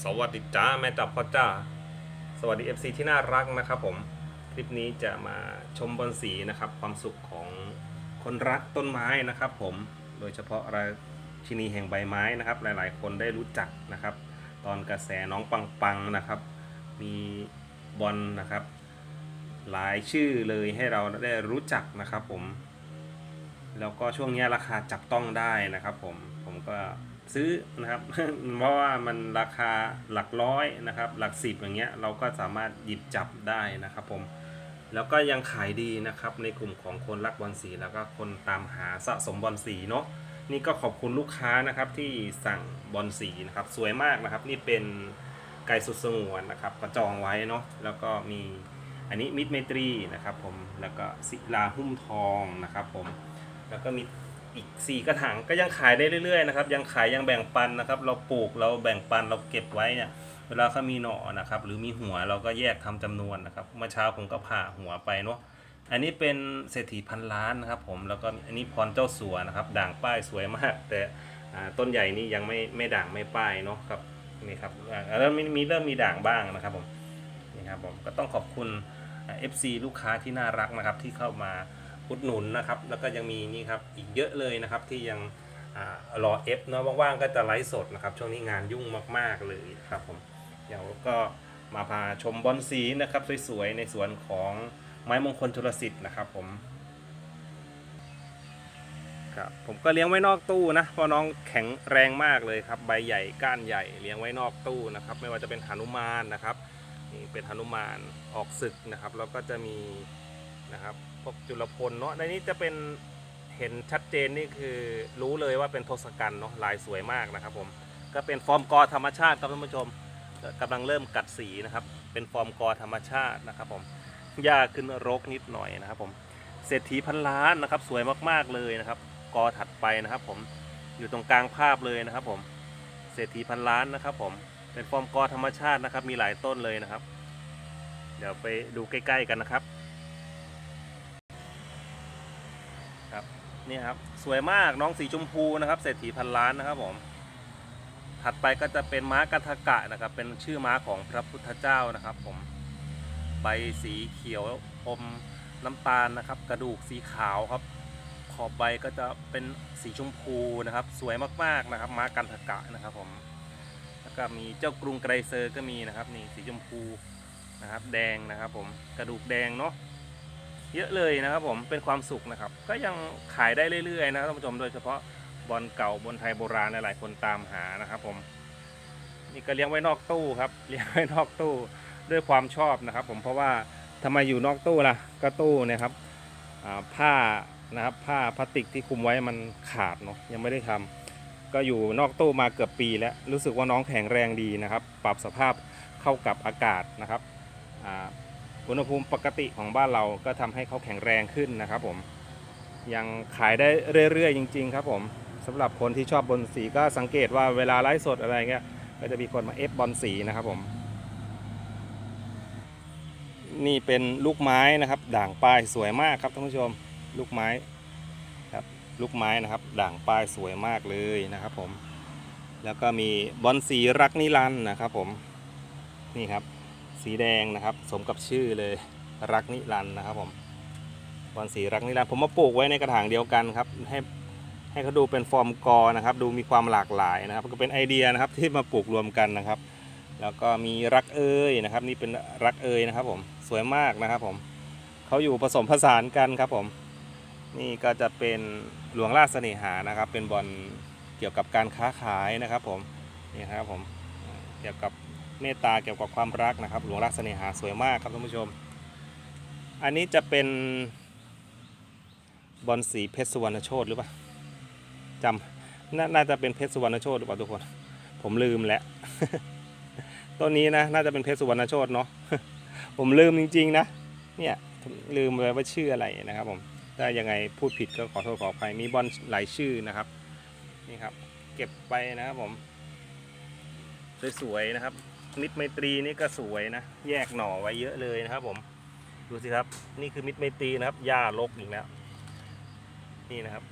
สวัสดีจ้าแม่จับพ่อจ้า สวัสดี FC ที่น่ารักนะครับผม คลิปนี้จะมาชมบอลสีนะครับ ความสุขของคนรักต้นไม้นะครับผม โดยเฉพาะราชินีแห่งใบไม้นะครับ หลายๆ คนได้รู้จักนะครับ ตอนกระแสน้องปังปังนะครับ มีบอลนะครับ หลายชื่อเลยให้เราได้รู้จักนะครับผม แล้วก็ช่วงนี้ราคาจับต้องได้นะครับผมผมก็ซื้อนะครับเพราะว่ามันราคาหลักร้อยนะครับ หลักสิบอย่างเงี้ยเราก็สามารถหยิบจับได้นะครับผมแล้วก็ยังขายดีนะครับในกลุ่มของคนรักบอลสีแล้วก็คนตามหาสะสมบอลสีเนาะนี่ก็ขอบคุณลูกค้านะครับที่สั่งบอลสีนะครับสวยมากนะครับ นี่เป็นไก่สุดสงวนนะครับก็จองไว้เนาะแล้วก็มีอันนี้มิตรเมตรีนะครับผมแล้วก็ศิลาหุ้มทองนะครับผม แล้วก็มีอีก 4 กระถางก็ยังขายได้เรื่อยๆนะครับ ยังขายยังแบ่งปันนะครับ เราปลูกเราแบ่งปันเราเก็บไว้เนี่ย เวลาเขามีหน่อนะครับ หรือมีหัวเราก็แยกทำจำนวนนะครับ เมื่อเช้าผมก็ผ่าหัวไปเนาะ อันนี้เป็นเศรษฐีพันล้านนะครับ ผม แล้วก็อันนี้พรเจ้าสัวนะครับ ด่างป้ายสวยมาก แต่ต้นใหญ่นี่ยังไม่ไม่ด่างไม่ป้ายเนาะครับ นี่ครับแล้วมีมีเริ่มมีด่างบ้างนะครับผม นี่ครับผม ก็ต้องขอบคุณเอฟซีลูกค้าที่น่ารักนะครับที่เข้ามา อุดหนุนนะครับ แล้วก็ยังมีนี่ครับอีกเยอะเลยนะครับที่ยังอรอเอฟเนาะว่างๆก็จะไลฟ์สดนะครับช่วงนี้งานยุ่งมากๆเลยครับผมเดี๋ยวก็มาพาชมบอลสีนะครับสวยๆในสวนของไม้มงคลจุลสิทธิ์นะครับผมครับผมก็เลี้ยงไว้นอกตู้นะเพราะน้องแข็งแรงมากเลยครับใบใหญ่ก้านใหญ่เลี้ยงไว้นอกตู้นะครับ ไม่ว่าจะเป็นหนุมานนะครับนี่เป็นหนุมานออกศึกนะครับแล้วก็จะมีนะครับ พวกจุลพลเนาะในนี้จะเป็นเห็นชัดเจนนี่คือรู้เลยว่าเป็นทศกัณฐ์เนาะลายสวยมากนะครับผมก็เป็นฟอร์มกอธรรมชาติครับท่านผู้ชมกำลังเริ่มกัดสีนะครับ เป็นฟอร์มกอธรรมชาตินะครับผมหญ้าขึ้นรกนิดหน่อยนะครับผมเศรษฐีพันล้านนะครับ สวยมากๆเลยนะครับ กอถัดไปนะครับผมอยู่ตรงกลางภาพเลยนะครับผมเศรษฐีพันล้านนะครับผมเป็นฟอร์มกอธรรมชาตินะครับ มีหลายต้นเลยนะครับ เดี๋ยวไปดูใกล้ ๆ กันนะครับ ครับ นี่ครับสวยมากน้องสีชมพูนะครับเศรษฐีพันล้านนะครับผมถัดไปก็จะเป็นม้ากัทกะนะครับ เป็นชื่อม้าของพระพุทธเจ้านะครับ ผมใบสีเขียวอมน้ำตาลนะครับ กระดูกสีขาวครับ ขอบใบก็จะเป็นสีชมพูนะครับ สวยมากๆนะครับ ม้ากันทกะนะครับผมแล้วก็มีเจ้ากรุงไกรเซอร์ก็มีนะครับ นี่สีชมพูนะครับ แดงนะครับ ผมกระดูกแดงเนาะ เยอะเลยนะครับผมเป็นความสุขนะครับ ก็ยังขายได้เรื่อยๆนะครับท่านผู้ชมโดยเฉพาะบอลเก่าบอลไทยโบราณหลายๆคนตามหานะครับผมนี่ก็เลี้ยงไว้นอกตู้ครับเลี้ยงไว้นอกตู้ด้วยความชอบนะครับ ผมเพราะว่าทำไมอยู่นอกตู้ล่ะก็ตู้นะครับผ้านะครับผ้าพลาสติกที่คุมไว้มันขาดเนาะยังไม่ได้ทำก็อยู่นอกตู้มาเกือบปีแล้วรู้สึกว่าน้องแข็งแรงดีนะครับ ปรับสภาพเข้ากับอากาศนะครับ อุณหภูมิปกติของบ้านเราก็ทำให้เขาแข็งแรงขึ้นนะครับผมยังขายได้เรื่อยๆจริง ๆ ครับผมสำหรับคนที่ชอบบอลสีก็สังเกตว่าเวลาไลฟ์สดอะไรเงี้ยก็จะมีคนมาเอฟบอลสีนะครับผม นี่เป็นลูกไม้นะครับ ด่างปลายสวยมากครับท่านผู้ชมลูกไม้ครับลูกไม้นะครับ ด่างปลายสวยมากเลยนะครับผม แล้วก็มีบอลสีรักนิรันดร์นะครับผมนี่ครับ สีแดงนะครับ สมกับชื่อเลยรักนิรันนะครับผมบอลสีรักนิรันผมมาปลูกไว้ในกระถางเดียวกันครับ ให้ให้เขาดูเป็นฟอร์มกอนะครับ ดูมีความหลากหลายนะครับ ก็เป็นไอเดียนะครับที่มาปลูกรวมกันนะครับ แล้วก็มีรักเอ้ยนะครับ นี่เป็นรักเอ้ยนะครับ ผมสวยมากนะครับ ผมเขาอยู่ผสมผสานกันครับ ผม นี่ก็จะเป็นหลวงราชเสน่หานะครับ เป็นบอลเกี่ยวกับการค้าขายนะครับ ผมนี่ครับผมเกี่ยวกับ เมตตาเกี่ยวกับความรักนะครับ หลวงราชเสน่หาสวยมากครับท่านผู้ชม อันนี้จะเป็นบอลสีเพชรสุวรรณโชตหรือเปล่าจำนน่าจะเป็นเพชรสุวรรณโชตหรือเปล่าทุกคน ผมลืมแล้ว ต้นนี้นะน่าจะเป็นเพชรสุวรรณโชตเนาะผมลืมจริง ๆ นะเนี่ยลืมไปว่าชื่ออะไรนะครับผมถ้ายังไงพูดผิดก็ขอโทษขออภัยมีบอลหลายชื่อนะครับนี่ครับ เก็บไปนะครับผมสวยๆนะครับ มิตรไมตรีนี่ก็สวยนะ แยกหน่อไว้เยอะเลยนะครับผมดูสิครับ นี่คือมิตรไมตรีนะครับหญ้ารกอีกแล้วนี่นะครับ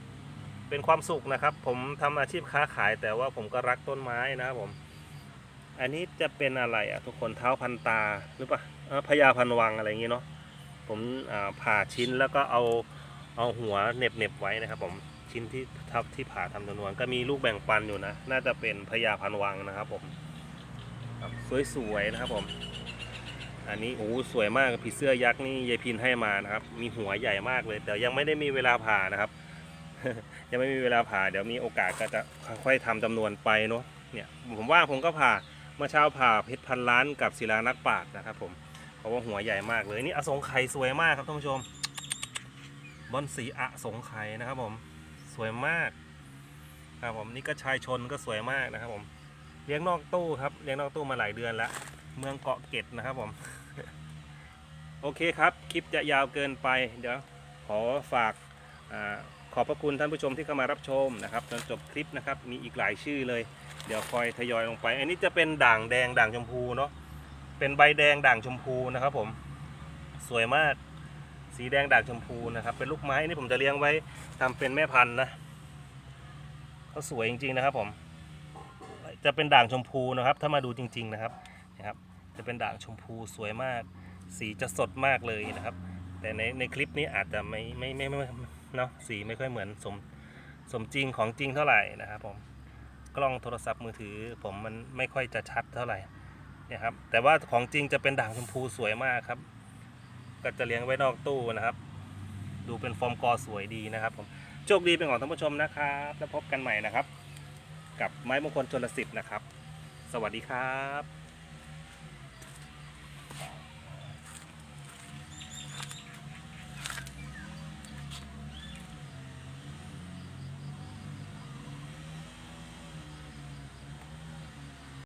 เป็นความสุขนะครับ ผมทำอาชีพค้าขายแต่ว่าผมก็รักต้นไม้นะครับผม อันนี้จะเป็นอะไรอะทุกคนเท้าพันตาหรือเปล่าพญาพันวังอะไรอย่างงี้เนาะผมผ่าชิ้นแล้วก็เอาเอาหัวเน็บเน็บไว้นะครับ ผมชิ้นที่ทับที่ผ่าทำจำนวนก็มีลูกแบ่งปันอยู่นะ น่าจะเป็นพญาพันวังนะครับผม สวยๆนะครับผม อันนี้โอ้โหสวยมากผีเสื้อยักษ์นี่ยายพินให้มานะครับ มีหัวใหญ่มากเลย แต่ยังไม่ได้มีเวลาผ่านะครับ ยังไม่มีเวลาผ่า เดี๋ยวมีโอกาสก็จะค่อยๆทำจำนวนไปเนาะ เนี่ยผมว่าผมก็ผ่าเมื่อเช้าผ่าเพชรพันล้านกับศิลานักปราชญ์นะครับ ผม เพราะว่าหัวใหญ่มากเลย นี่อสงไขยสวยมากครับท่านผู้ชม บอนสีอสงไขยนะครับผม สวยมากครับผมนี่ก็ชายชนก็สวยมากนะครับผม เลี้ยงนอกตู้ครับเลี้ยงนอกตู้มาหลายเดือนแล้ว เมืองเกาะเกร็ดนะครับผม โอเคครับคลิปจะยาวเกินไป เดี๋ยวขอฝากอขอบพระคุณท่านผู้ชมที่เข้ามารับชมนะครับจนจบคลิปนะครับมีอีกหลายชื่อเลย เดี๋ยวคอยทยอยลงไป อันนี้จะเป็นด่างแดงด่างชมพูเนาะเป็นใบแดงด่างชมพูนะครับผมสวยมากสีแดงด่างชมพูนะครับ เป็นลูกไม้นี่ผมจะเลี้ยงไว้ทำเป็นแม่พันธุ์นะเขาสวยจริงๆนะครับผม จะเป็นด่างชมพูนะครับ ถ้ามาดูจริง ๆนะครับนะครับ จะเป็นด่างชมพูสวยมาก สีจะสดมากเลยนะครับ แต่ในในคลิปนี้อาจจะไม่ไม่ไม่ไม่เนาะสีไม่ค่อยเหมือนสมสมจริงของจริงเท่าไหร่นะครับผมกล้องโทรศัพท์มือถือ ผมมันไม่ค่อยจะชัดเท่าไหร่นี่ครับ แต่ว่าของจริงจะเป็นด่างชมพูสวยมากครับ ก็จะเลี้ยงไว้นอกตู้นะครับ ดูเป็นฟอร์มกอสวยดีนะครับผมโชคดีเป็นของท่านผู้ชมนะครับ แล้วพบกันใหม่นะครับ กับไม้มงคลชนลสิทธิ์นะครับ สวัสดีครับ